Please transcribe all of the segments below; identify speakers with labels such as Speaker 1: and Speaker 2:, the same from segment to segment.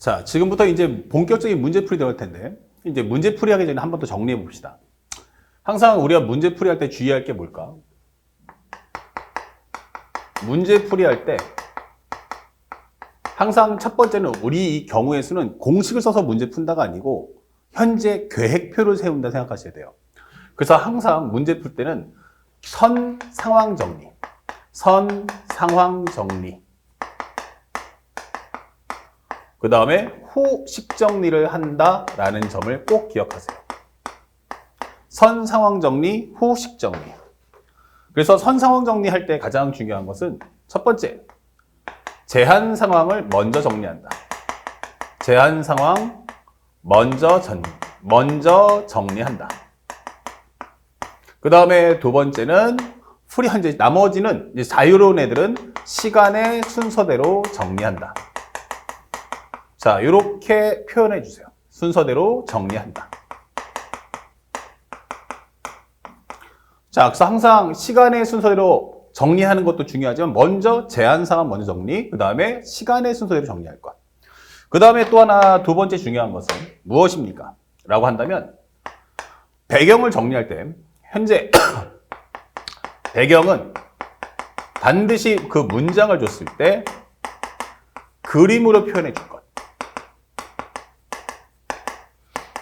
Speaker 1: 자, 지금부터 이제 본격적인 문제풀이 들어갈 텐데, 이제 문제풀이 하기 전에 한 번 더 정리해 봅시다. 항상 우리가 문제풀이 할 때 주의할 게 뭘까? 문제풀이 할 때, 항상 첫 번째는 우리 이 경우의 수는 공식을 써서 문제 푼다가 아니고, 현재 계획표를 세운다 생각하셔야 돼요. 그래서 항상 문제 풀 때는 선 상황 정리, 선 상황 정리, 그 다음에 후식 정리를 한다라는 점을 꼭 기억하세요. 선 상황 정리, 후식 정리. 그래서 선 상황 정리할 때 가장 중요한 것은 첫 번째, 제한 상황을 먼저 정리한다. 제한 상황 먼저 전 먼저 정리한다. 그 다음에 두 번째는 프리 현재 나머지는 자유로운 애들은 시간의 순서대로 정리한다. 자, 이렇게 표현해 주세요. 순서대로 정리한다. 자, 그래서 항상 시간의 순서대로 정리하는 것도 중요하지만 먼저 제한 상황 먼저 정리, 그 다음에 시간의 순서대로 정리할 것. 그 다음에 또 하나 두 번째 중요한 것은 무엇입니까? 라고 한다면 배경을 정리할 때 현재 배경은 반드시 그 문장을 줬을 때 그림으로 표현해 줄 것.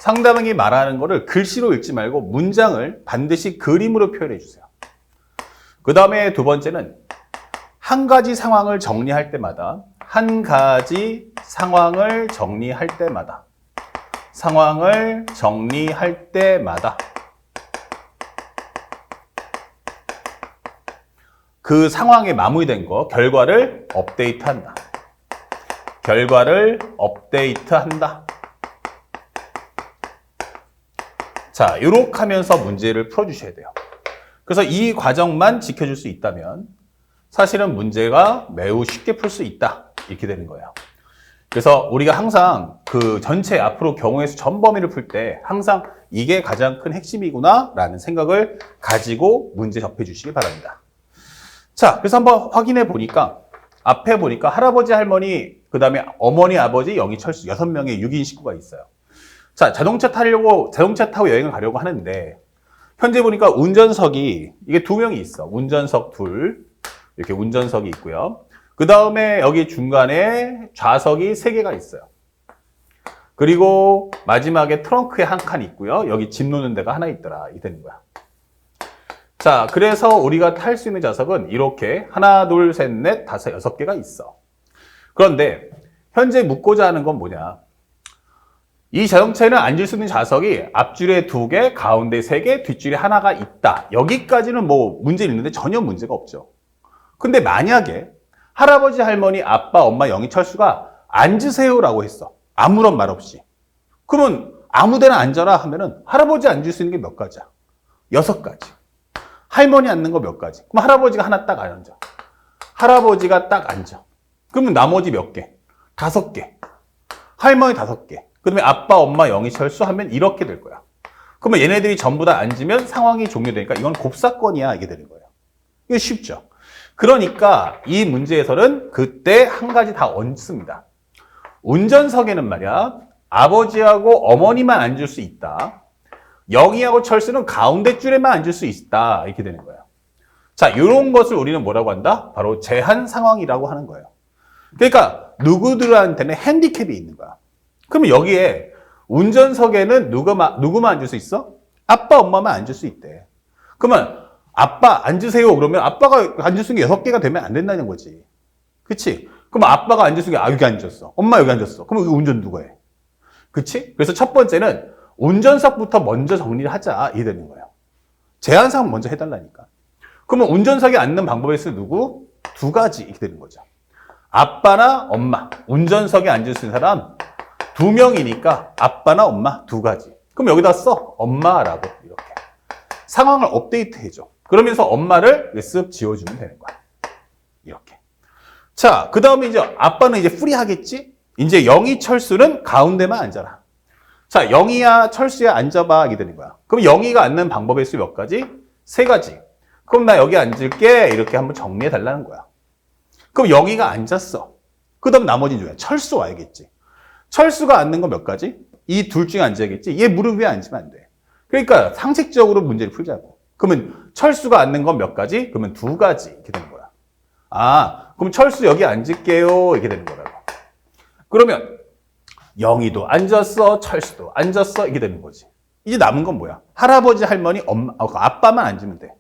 Speaker 1: 상대방이 말하는 것을 글씨로 읽지 말고 문장을 반드시 그림으로 표현해 주세요. 그 다음에 두 번째는 한 가지 상황을 정리할 때마다 한 가지 상황을 정리할 때마다 상황을 정리할 때마다 그 상황에 마무리된 거 결과를 업데이트한다. 결과를 업데이트한다. 자, 이렇게 하면서 문제를 풀어주셔야 돼요. 그래서 이 과정만 지켜줄 수 있다면 사실은 문제가 매우 쉽게 풀 수 있다. 이렇게 되는 거예요. 그래서 우리가 항상 그 전체 앞으로 경우의 수 전범위를 풀 때 항상 이게 가장 큰 핵심이구나 라는 생각을 가지고 문제 접해 주시기 바랍니다. 자, 그래서 한번 확인해 보니까 앞에 보니까 할아버지, 할머니, 그 다음에 어머니, 아버지, 영희, 철수 여섯 명의 6인 식구가 있어요. 자, 자동차 타려고, 자동차 타고 여행을 가려고 하는데, 현재 보니까 운전석이, 이게 두 명이 있어. 운전석 둘. 이렇게 운전석이 있고요. 그 다음에 여기 중간에 좌석이 세 개가 있어요. 그리고 마지막에 트렁크에 한 칸 있고요. 여기 짐 놓는 데가 하나 있더라. 이 되는 거야. 자, 그래서 우리가 탈 수 있는 좌석은 이렇게 하나, 둘, 셋, 넷, 다섯, 여섯 개가 있어. 그런데 현재 묻고자 하는 건 뭐냐? 이 자동차에는 앉을 수 있는 좌석이 앞줄에 두 개, 가운데 세 개, 뒷줄에 하나가 있다. 여기까지는 뭐 문제 있는데 전혀 문제가 없죠. 근데 만약에 할아버지, 할머니, 아빠, 엄마, 영희, 철수가 앉으세요라고 했어. 아무런 말 없이. 그러면 아무 데나 앉아라 하면은 할아버지 앉을 수 있는 게 몇 가지야? 여섯 가지. 할머니 앉는 거 몇 가지. 그럼 할아버지가 하나 딱 앉아. 할아버지가 딱 앉아. 그러면 나머지 몇 개? 다섯 개. 할머니 다섯 개. 그다음에 아빠, 엄마, 영희, 철수 하면 이렇게 될 거야. 그러면 얘네들이 전부 다 앉으면 상황이 종료되니까 이건 곱사건이야 이게 되는 거예요. 이게 쉽죠. 그러니까 이 문제에서는 그때 한 가지 다 얹습니다. 운전석에는 말이야 아버지하고 어머니만 앉을 수 있다. 영희하고 철수는 가운데 줄에만 앉을 수 있다. 이렇게 되는 거예요. 자, 이런 것을 우리는 뭐라고 한다? 바로 제한 상황이라고 하는 거예요. 그러니까 누구들한테는 핸디캡이 있는 거야. 그러면 여기에 운전석에는 누구만, 누구만 앉을 수 있어? 아빠, 엄마만 앉을 수 있대. 그러면 아빠 앉으세요. 그러면 아빠가 앉을 수 있는 게 여섯 개가 되면 안 된다는 거지. 그치? 그럼 아빠가 앉을 수 있는 게, 아, 여기 앉았어. 엄마 여기 앉았어. 그럼 이거 운전 누가 해? 그치? 그래서 첫 번째는 운전석부터 먼저 정리를 하자. 이게 되는 거예요. 제한사항 먼저 해달라니까. 그러면 운전석에 앉는 방법에서 누구? 두 가지 이렇게 되는 거죠. 아빠나 엄마. 운전석에 앉을 수 있는 사람 두 명이니까 아빠나 엄마 두 가지. 그럼 여기다 써. 엄마라고 이렇게. 상황을 업데이트 해줘. 그러면서 엄마를 쓱 지워주면 되는 거야. 이렇게. 자, 그 다음에 이제 아빠는 이제 프리 하겠지? 이제 영희 철수는 가운데만 앉아라. 자, 영희야, 철수야, 앉아봐. 이게 되는 거야. 그럼 영희가 앉는 방법의 수 몇 가지? 세 가지. 그럼 나 여기 앉을게. 이렇게 한번 정리해 달라는 거야. 그럼 영희가 앉았어. 그 다음 나머지는 누구야? 철수 와야겠지. 철수가 앉는 건 몇 가지? 이 둘 중에 앉아야겠지. 얘 무릎 위에 앉으면 안 돼. 그러니까 상식적으로 문제를 풀자고. 그러면 철수가 앉는 건 몇 가지? 그러면 두 가지 이렇게 되는 거야. 아, 그럼 철수 여기 앉을게요 이렇게 되는 거라고. 그러면 영희도 앉았어, 철수도 앉았어 이게 되는 거지. 이제 남은 건 뭐야? 할아버지, 할머니, 엄마, 어, 아빠만 앉으면 돼.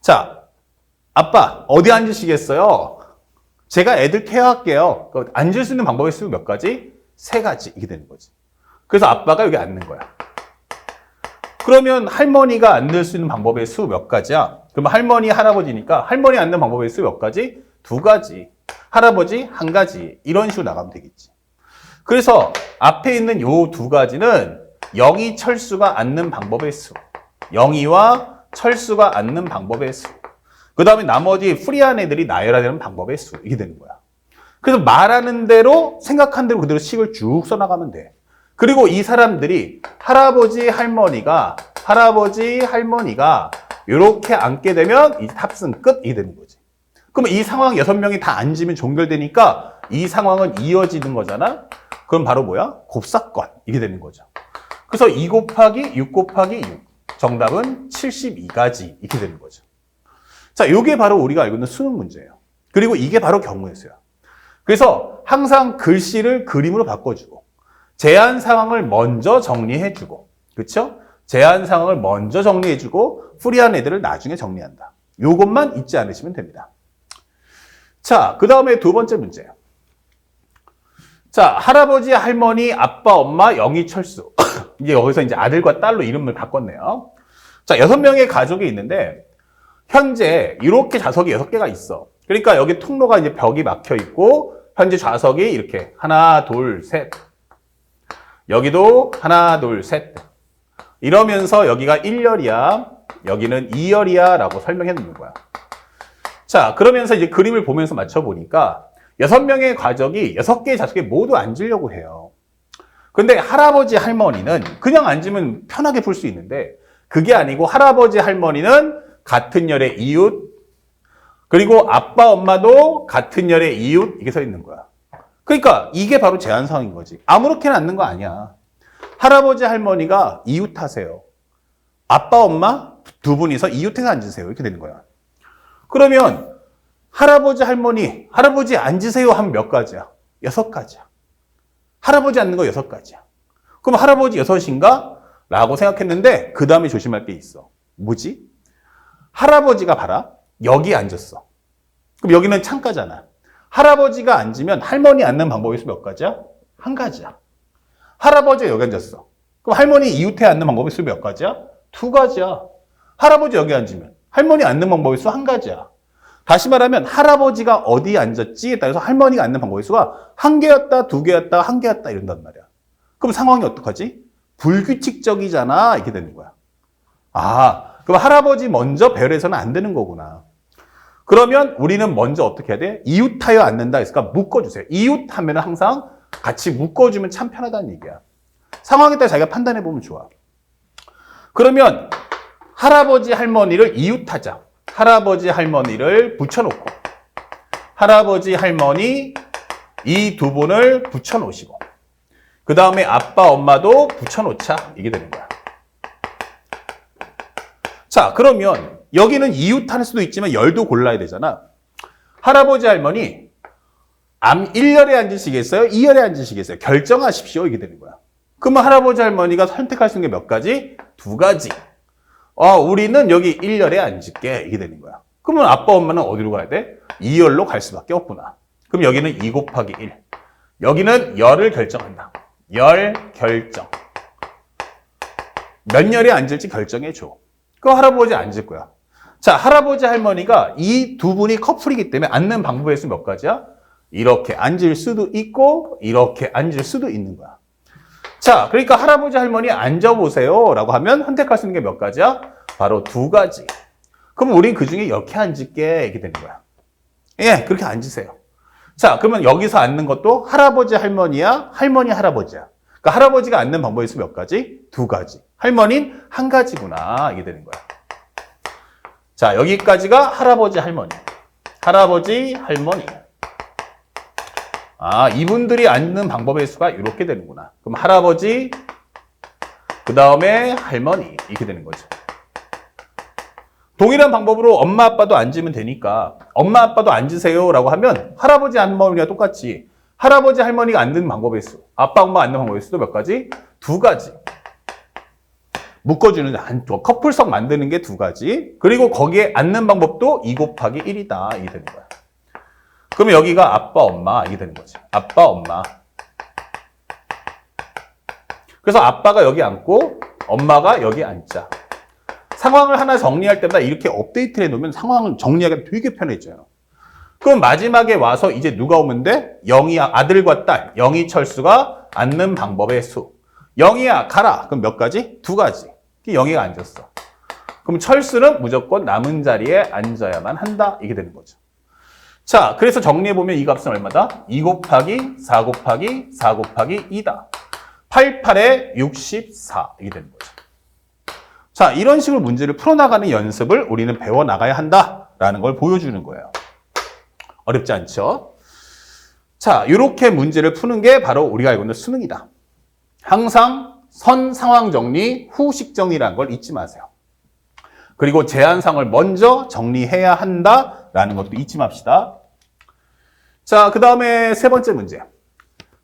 Speaker 1: 자, 아빠 어디 앉으시겠어요? 제가 애들 케어할게요. 그 앉을 수 있는 방법의 수몇 가지? 세 가지 이게 되는 거지. 그래서 아빠가 여기 앉는 거야. 그러면 할머니가 앉을 수 있는 방법의 수 몇 가지야? 그러면 할머니, 할아버지니까 할머니 앉는 방법의 수 몇 가지? 두 가지. 할아버지 한 가지. 이런 식으로 나가면 되겠지. 그래서 앞에 있는 요 두 가지는 영희 철수가 앉는 방법의 수. 영희와 철수가 앉는 방법의 수. 그 다음에 나머지 프리한 애들이 나열하는 방법의 수. 이게 되는 거야. 그래서 말하는 대로 생각한 대로 그대로 식을 쭉 써나가면 돼. 그리고 이 사람들이 할아버지 할머니가 할아버지 할머니가 이렇게 앉게 되면 이 탑승 끝 이게 되는 거지. 그러면 이 상황 여섯 명이 다 앉으면 종결되니까 이 상황은 이어지는 거잖아. 그럼 바로 뭐야? 곱사건 이게 되는 거죠. 그래서 2 곱하기 6 곱하기 6 정답은 72가지 이렇게 되는 거죠. 자, 이게 바로 우리가 알고 있는 수능 문제예요. 그리고 이게 바로 수야. 그래서 항상 글씨를 그림으로 바꿔주고 제한 상황을 먼저 정리해주고 그렇죠? 제한 상황을 먼저 정리해주고 프리한 애들을 나중에 정리한다. 요것만 잊지 않으시면 됩니다. 자, 그 다음에 두 번째 문제예요. 자, 할아버지, 할머니, 아빠, 엄마, 영희, 철수. 이제 여기서 이제 아들과 딸로 이름을 바꿨네요. 자, 여섯 명의 가족이 있는데 현재 이렇게 좌석이 여섯 개가 있어. 그러니까 여기 통로가 이제 벽이 막혀 있고 현재 좌석이 이렇게 하나, 둘, 셋. 여기도 하나, 둘, 셋. 이러면서 여기가 1열이야. 여기는 2열이야. 라고 설명해 놓는 거야. 자, 그러면서 이제 그림을 보면서 맞춰보니까 여섯 명의 가족이 여섯 개의 좌석에 모두 앉으려고 해요. 근데 할아버지, 할머니는 그냥 앉으면 편하게 풀 수 있는데 그게 아니고 할아버지, 할머니는 같은 열의 이웃, 그리고 아빠, 엄마도 같은 열의 이웃, 이게 서 있는 거야. 그러니까 이게 바로 제한 상황인 거지. 아무렇게나 앉는 거 아니야. 할아버지, 할머니가 이웃 하세요. 아빠, 엄마 두 분이서 이웃해서 앉으세요. 이렇게 되는 거야. 그러면 할아버지, 할머니, 할아버지 앉으세요 하면 몇 가지야? 여섯 가지야. 할아버지 앉는 거 여섯 가지야. 그럼 할아버지 여섯인가? 라고 생각했는데 그 다음에 조심할 게 있어. 뭐지? 할아버지가 봐라. 여기 앉았어. 그럼 여기는 창가잖아. 할아버지가 앉으면 할머니 앉는 방법이 몇 가지야? 한 가지야. 할아버지가 여기 앉았어. 그럼 할머니 이웃에 앉는 방법이 수몇 가지야? 두 가지야. 할아버지 여기 앉으면 할머니 앉는 방법이 수 한 가지야. 다시 말하면 할아버지가 어디 앉았지에 따라서 할머니가 앉는 방법의 수가 한 개였다, 두 개였다, 한 개였다 이런단 말이야. 그럼 상황이 어떡하지? 불규칙적이잖아 이렇게 되는 거야. 아, 그럼 할아버지 먼저 배열해서는 안 되는 거구나. 그러면 우리는 먼저 어떻게 해야 돼? 이웃하여 앉는다 했으니까 묶어주세요. 이웃 하면 항상 같이 묶어주면 참 편하다는 얘기야. 상황에 따라 자기가 판단해 보면 좋아. 그러면 할아버지 할머니를 이웃하자. 할아버지 할머니를 붙여놓고 할아버지 할머니 이 두 분을 붙여놓으시고 그 다음에 아빠 엄마도 붙여놓자 이게 되는 거야. 자 그러면 여기는 이웃 할 수도 있지만 열도 골라야 되잖아. 할아버지 할머니 암 1열에 앉으시겠어요? 2열에 앉으시겠어요? 결정하십시오 이게 되는 거야. 그러면 할아버지 할머니가 선택할 수 있는 게 몇 가지? 두 가지. 어, 우리는 여기 1열에 앉을게. 이게 되는 거야. 그러면 아빠, 엄마는 어디로 가야 돼? 2열로 갈 수밖에 없구나. 그럼 여기는 2 곱하기 1. 여기는 열을 결정한다. 열 결정. 몇 열에 앉을지 결정해 줘. 그 할아버지 앉을 거야. 자, 할아버지 할머니가 이 두 분이 커플이기 때문에 앉는 방법의 수 몇 가지야? 이렇게 앉을 수도 있고 이렇게 앉을 수도 있는 거야. 자, 그러니까 할아버지 할머니 앉아보세요 라고 하면 선택할 수 있는 게 몇 가지야? 바로 두 가지. 그럼 우린 그 중에 이렇게 앉을게 이렇게 되는 거야. 예, 그렇게 앉으세요. 자, 그러면 여기서 앉는 것도 할아버지 할머니야, 할머니 할아버지야. 그러니까 할아버지가 앉는 방법이 있으면 몇 가지? 두 가지. 할머니는 한 가지구나 이게 되는 거야. 자, 여기까지가 할아버지 할머니. 할아버지 할머니. 아, 이분들이 앉는 방법의 수가 이렇게 되는구나. 그럼 할아버지, 그 다음에 할머니, 이렇게 되는 거죠. 동일한 방법으로 엄마, 아빠도 앉으면 되니까, 엄마, 아빠도 앉으세요 라고 하면, 할아버지, 할머니가 똑같이, 할아버지, 할머니가 앉는 방법의 수, 아빠, 엄마 앉는 방법의 수도 몇 가지? 두 가지. 묶어주는 한, 커플석 만드는 게 두 가지. 그리고 거기에 앉는 방법도 2 곱하기 1이다. 이게 되는 거야. 그러면 여기가 아빠, 엄마 이게 되는 거지. 아빠, 엄마. 그래서 아빠가 여기 앉고 엄마가 여기 앉자. 상황을 하나 정리할 때마다 이렇게 업데이트를 해놓으면 상황을 정리하기가 되게 편해져요. 그럼 마지막에 와서 이제 누가 오면 돼? 영희 아들과 딸, 영희 철수가 앉는 방법의 수. 영희야 가라. 그럼 몇 가지? 두 가지. 영희가 앉았어. 그럼 철수는 무조건 남은 자리에 앉아야만 한다. 이게 되는 거죠. 자, 그래서 정리해보면 이 값은 얼마다? 2 곱하기 4 곱하기 4 곱하기 2다. 88에 64 이게 되는 거죠. 자, 이런 식으로 문제를 풀어나가는 연습을 우리는 배워나가야 한다라는 걸 보여주는 거예요. 어렵지 않죠? 자, 이렇게 문제를 푸는 게 바로 우리가 알고 있는 수능이다. 항상 선 상황 정리, 후식 정리라는 걸 잊지 마세요. 그리고 제한상을 먼저 정리해야 한다라는 것도 잊지 맙시다. 자, 그 다음에 세 번째 문제.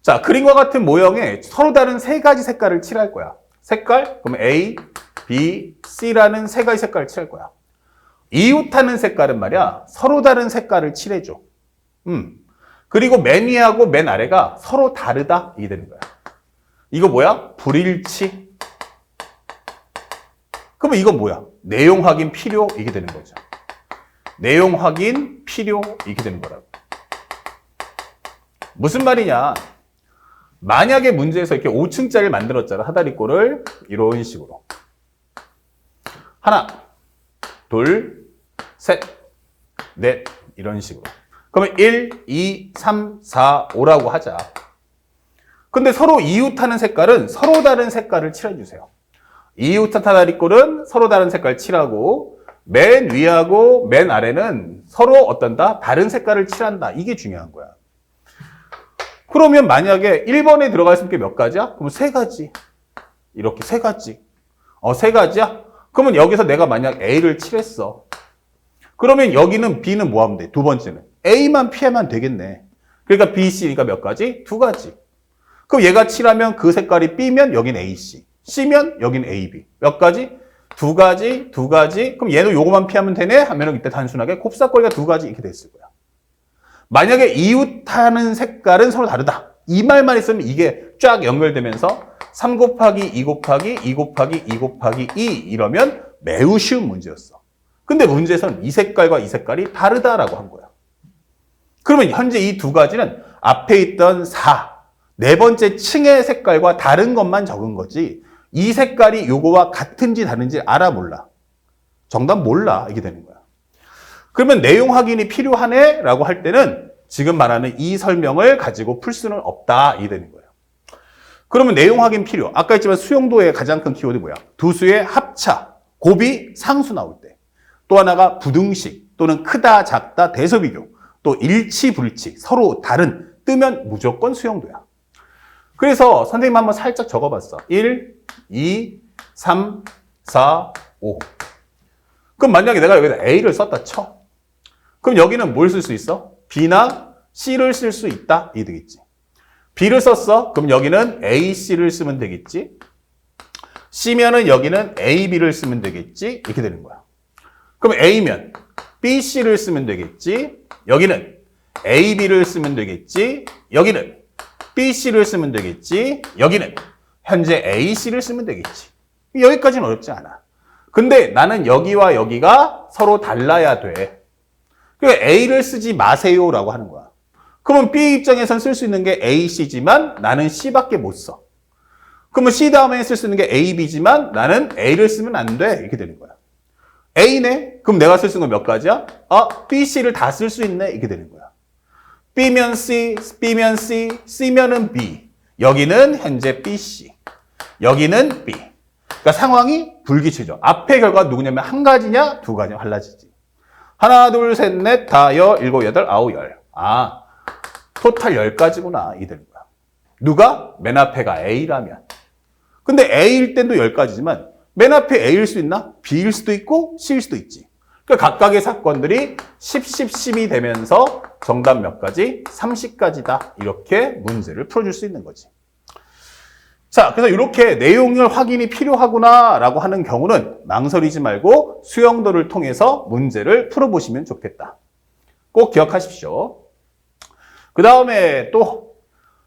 Speaker 1: 자, 그림과 같은 모형에 서로 다른 세 가지 색깔을 칠할 거야. 색깔? 그럼 A, B, C라는 세 가지 색깔을 칠할 거야. 이웃하는 색깔은 말이야, 서로 다른 색깔을 칠해줘. 음. 그리고 맨 위하고 맨 아래가 서로 다르다. 이게 되는 거야. 이거 뭐야? 불일치. 그러면 이건 뭐야? 내용 확인 필요. 이게 되는 거죠. 내용 확인 필요. 이게 되는 거라고. 무슨 말이냐? 만약에 문제에서 이렇게 5층짜리를 만들었잖아. 하다리꼴을 이런 식으로. 하나, 둘, 셋, 넷 이런 식으로. 그러면 1, 2, 3, 4, 5라고 하자. 근데 서로 이웃하는 색깔은 서로 다른 색깔을 칠해주세요. 이웃한 하다리꼴은 서로 다른 색깔 칠하고 맨 위하고 맨 아래는 서로 어떤다? 다른 색깔을 칠한다. 이게 중요한 거야. 그러면 만약에 1번에 들어가 있을 게몇 가지야? 그럼 세 가지. 이렇게 세 가지. 어, 세 가지야? 그러면 여기서 내가 만약 A를 칠했어. 그러면 여기는 B는 뭐 하면 돼? 두 번째는. A만 피하면 되겠네. 그러니까 B, C니까 몇 가지? 두 가지. 그럼 얘가 칠하면 그 색깔이 B면 여긴 AC. C면 여긴 AB. 몇 가지? 두 가지, 두 가지. 그럼 얘도 요거만 피하면 되네? 하면은 이때 단순하게 곱사거리가 두 가지 이렇게 됐을 거야. 만약에 이웃하는 색깔은 서로 다르다. 이 말만 있으면 이게 쫙 연결되면서 3 곱하기 2 곱하기 2 곱하기 2 곱하기 2 이러면 매우 쉬운 문제였어. 근데 문제에서는 이 색깔과 이 색깔이 다르다라고 한 거야. 그러면 현재 이 두 가지는 앞에 있던 4, 네 번째 층의 색깔과 다른 것만 적은 거지 이 색깔이 요거와 같은지 다른지 알아 몰라. 정답 몰라. 이게 되는 거야. 그러면 내용 확인이 필요하네? 라고 할 때는 지금 말하는 이 설명을 가지고 풀 수는 없다. 이 되는 거예요. 그러면 내용 확인 필요. 아까 했지만 수용도의 가장 큰 키워드 뭐야? 두 수의 합차, 곱이 상수 나올 때. 또 하나가 부등식 또는 크다, 작다, 대소 비교. 또 일치, 불치. 서로 다른 뜨면 무조건 수용도야. 그래서 선생님 한번 살짝 적어봤어. 1, 2, 3, 4, 5. 그럼 만약에 내가 여기다 A를 썼다 쳐. 그럼 여기는 뭘 쓸 수 있어? B나 C를 쓸 수 있다. 이 되겠지. B를 썼어. 그럼 여기는 AC를 쓰면 되겠지. C면은 여기는 AB를 쓰면 되겠지. 이렇게 되는 거야. 그럼 A면 BC를 쓰면 되겠지. 여기는 AB를 쓰면 되겠지. 여기는 BC를 쓰면 되겠지. 여기는 현재 AC를 쓰면 되겠지. 여기까지는 어렵지 않아. 근데 나는 여기와 여기가 서로 달라야 돼. 그러니까 A를 쓰지 마세요라고 하는 거야. 그러면 B 입장에선 쓸 수 있는 게 AC지만 나는 C밖에 못 써. 그러면 C 다음에 쓸 수 있는 게 AB지만 나는 A를 쓰면 안 돼. 이렇게 되는 거야. A네? 그럼 내가 쓸 수 있는 건몇 가지야? 아, B, C를 다 쓸 수 있네. 이렇게 되는 거야. B면 C, B면 C, C면은 B. 여기는 현재 BC. 여기는 B. 그러니까 상황이 불규칙이죠. 앞의 결과가 누구냐면 한 가지냐, 두 가지냐 달라지지. 하나, 둘, 셋, 넷, 다, 여, 일곱, 여덟, 아홉, 열. 아, 토탈 10가지구나. 이 되는 거야. 누가? 맨 앞에가 A라면. 근데 A일 땐도 10가지지만 맨 앞에 A일 수 있나? B일 수도 있고 C일 수도 있지. 그러니까 각각의 사건들이 10, 10, 10이 되면서 정답 몇 가지? 30가지다. 이렇게 문제를 풀어줄 수 있는 거지. 자, 그래서 이렇게 내용을 확인이 필요하구나라고 하는 경우는 망설이지 말고 수영도를 통해서 문제를 풀어보시면 좋겠다. 꼭 기억하십시오. 그 다음에 또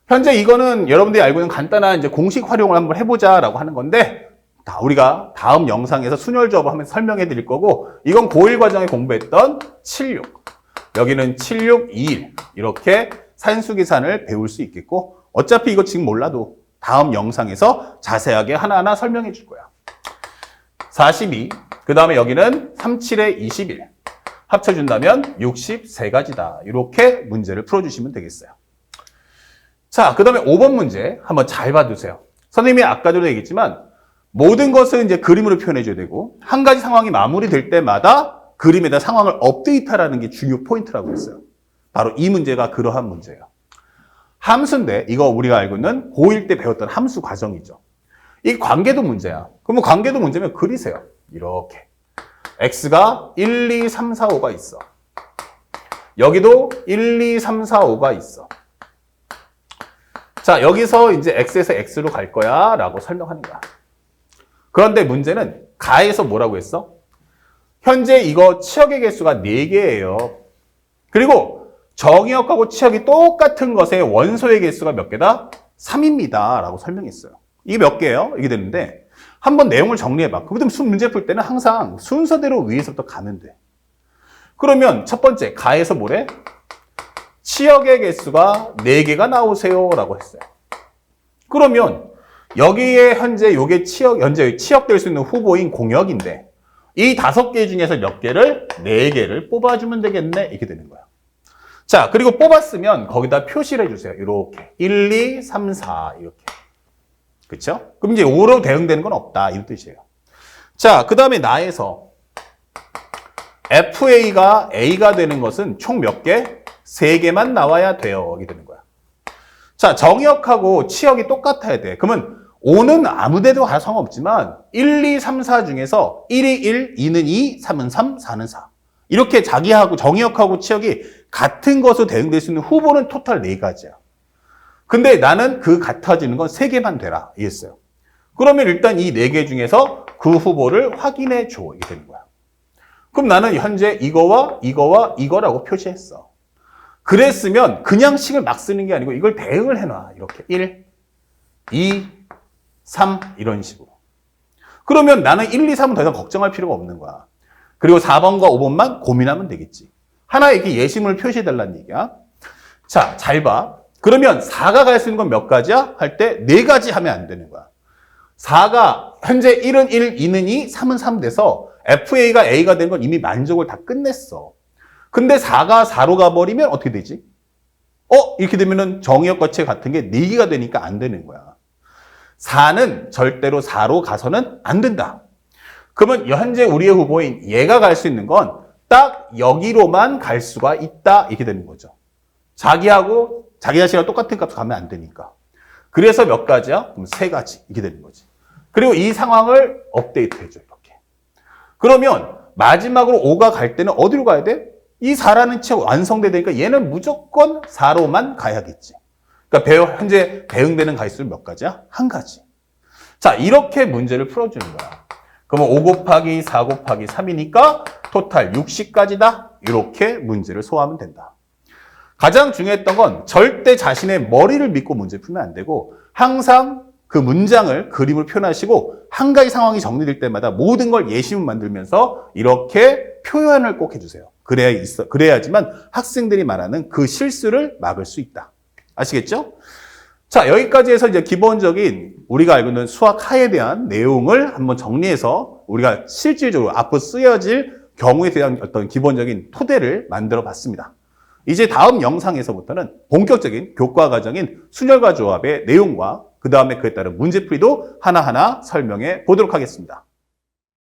Speaker 1: 현재 이거는 여러분들이 알고 있는 간단한 이제 공식 활용을 한번 해보자라고 하는 건데 다 우리가 다음 영상에서 순혈조합을 하면 설명해 드릴 거고 이건 고1 과정에 공부했던 76 여기는 76, 21 이렇게 산수계산을 배울 수 있겠고 어차피 이거 지금 몰라도 다음 영상에서 자세하게 하나하나 설명해 줄 거야. 42, 그 다음에 여기는 37에 21 합쳐준다면 63가지다. 이렇게 문제를 풀어주시면 되겠어요. 자, 그 다음에 5번 문제 한번 잘 봐두세요. 선생님이 아까도 얘기했지만 모든 것을 이제 그림으로 표현해줘야 되고 한 가지 상황이 마무리될 때마다 그림에다 상황을 업데이트하라는 게 중요 포인트라고 했어요. 바로 이 문제가 그러한 문제예요. 함수인데 이거 우리가 알고 있는 고1 때 배웠던 함수 과정이죠. 이 관계도 문제야. 그러면 관계도 문제면 그리세요. 이렇게. x가 1, 2, 3, 4, 5가 있어. 여기도 1, 2, 3, 4, 5가 있어. 자, 여기서 이제 x에서 x로 갈 거야 라고 설명하는 거야. 그런데 문제는 가에서 뭐라고 했어? 현재 이거 치역의 개수가 4개예요. 그리고 정의역하고 치역이 똑같은 것의 원소의 개수가 몇 개다? 3입니다. 라고 설명했어요. 이게 몇 개예요? 이게 되는데 한번 내용을 정리해봐. 그부터 문제 풀 때는 항상 순서대로 위에서부터 가면 돼. 그러면 첫 번째 가에서 뭐래? 치역의 개수가 4개가 나오세요. 라고 했어요. 그러면 여기에 현재 요게 치역, 현재 치역될 수 있는 후보인 공역인데 이 다섯 개 중에서 몇 개를? 네 개를 뽑아주면 되겠네. 이렇게 되는 거야. 자, 그리고 뽑았으면 거기다 표시를 해주세요. 이렇게. 1, 2, 3, 4. 이렇게. 그쵸? 그럼 이제 5로 대응되는 건 없다. 이런 뜻이에요. 자, 그 다음에 나에서 FA가 A가 되는 것은 총 몇 개? 3개만 나와야 돼요. 이게 되는 거야. 자, 정역하고 치역이 똑같아야 돼. 그러면 5는 아무 데도 갈 상관없지만 1, 2, 3, 4 중에서 1이 1, 2는 2, 3은 3, 4는 4. 이렇게 자기하고 정의역하고 치역이 같은 것으로 대응될 수 있는 후보는 토탈 4가지야. 근데 나는 그 같아지는 건 3개만 되라. 이랬어요. 그러면 일단 이 4개 중에서 그 후보를 확인해 줘. 이게 되는 거야. 그럼 나는 현재 이거와 이거와 이거라고 표시했어. 그랬으면 그냥 식을 막 쓰는 게 아니고 이걸 대응을 해놔. 이렇게 1, 2, 3 이런 식으로. 그러면 나는 1, 2, 3은 더 이상 걱정할 필요가 없는 거야. 그리고 4번과 5번만 고민하면 되겠지. 하나 이렇게 예심을 표시해달라는 얘기야. 자, 잘 봐. 그러면 4가 갈 수 있는 건 몇 가지야? 할 때 4가지 하면 안 되는 거야. 4가 현재 1은 1, 2는 2, 3은 3 돼서 FA가 A가 된 건 이미 만족을 다 끝냈어. 근데 4가 4로 가버리면 어떻게 되지? 어? 이렇게 되면은 정의역 거체 같은 게 4개가 되니까 안 되는 거야. 4는 절대로 4로 가서는 안 된다. 그러면 현재 우리의 후보인 얘가 갈 수 있는 건 딱 여기로만 갈 수가 있다. 이렇게 되는 거죠. 자기하고 자기 자신이랑 똑같은 값 가면 안 되니까. 그래서 몇 가지야? 그럼 세 가지. 이렇게 되는 거지. 그리고 이 상황을 업데이트 해줘. 이렇게. 그러면 마지막으로 5가 갈 때는 어디로 가야 돼? 이 4라는 치가 완성되니까 얘는 무조건 4로만 가야겠지. 그러니까 배우, 현재 대응되는 가지수는 몇 가지야? 한 가지. 자, 이렇게 문제를 풀어주는 거야. 그러면 5 곱하기 4 곱하기 3이니까 토탈 60까지다. 이렇게 문제를 소화하면 된다. 가장 중요했던 건 절대 자신의 머리를 믿고 문제 풀면 안 되고 항상 그 문장을 그림을 표현하시고 한 가지 상황이 정리될 때마다 모든 걸 예시문 만들면서 이렇게 표현을 꼭 해주세요. 그래야 있어, 그래야지만 학생들이 말하는 그 실수를 막을 수 있다. 아시겠죠? 자, 여기까지 해서 이제 기본적인 우리가 알고 있는 수학 하에 대한 내용을 한번 정리해서 우리가 실질적으로 앞으로 쓰여질 경우에 대한 어떤 기본적인 토대를 만들어 봤습니다. 이제 다음 영상에서부터는 본격적인 교과 과정인 순열과 조합의 내용과 그 다음에 그에 따른 문제풀이도 하나하나 설명해 보도록 하겠습니다.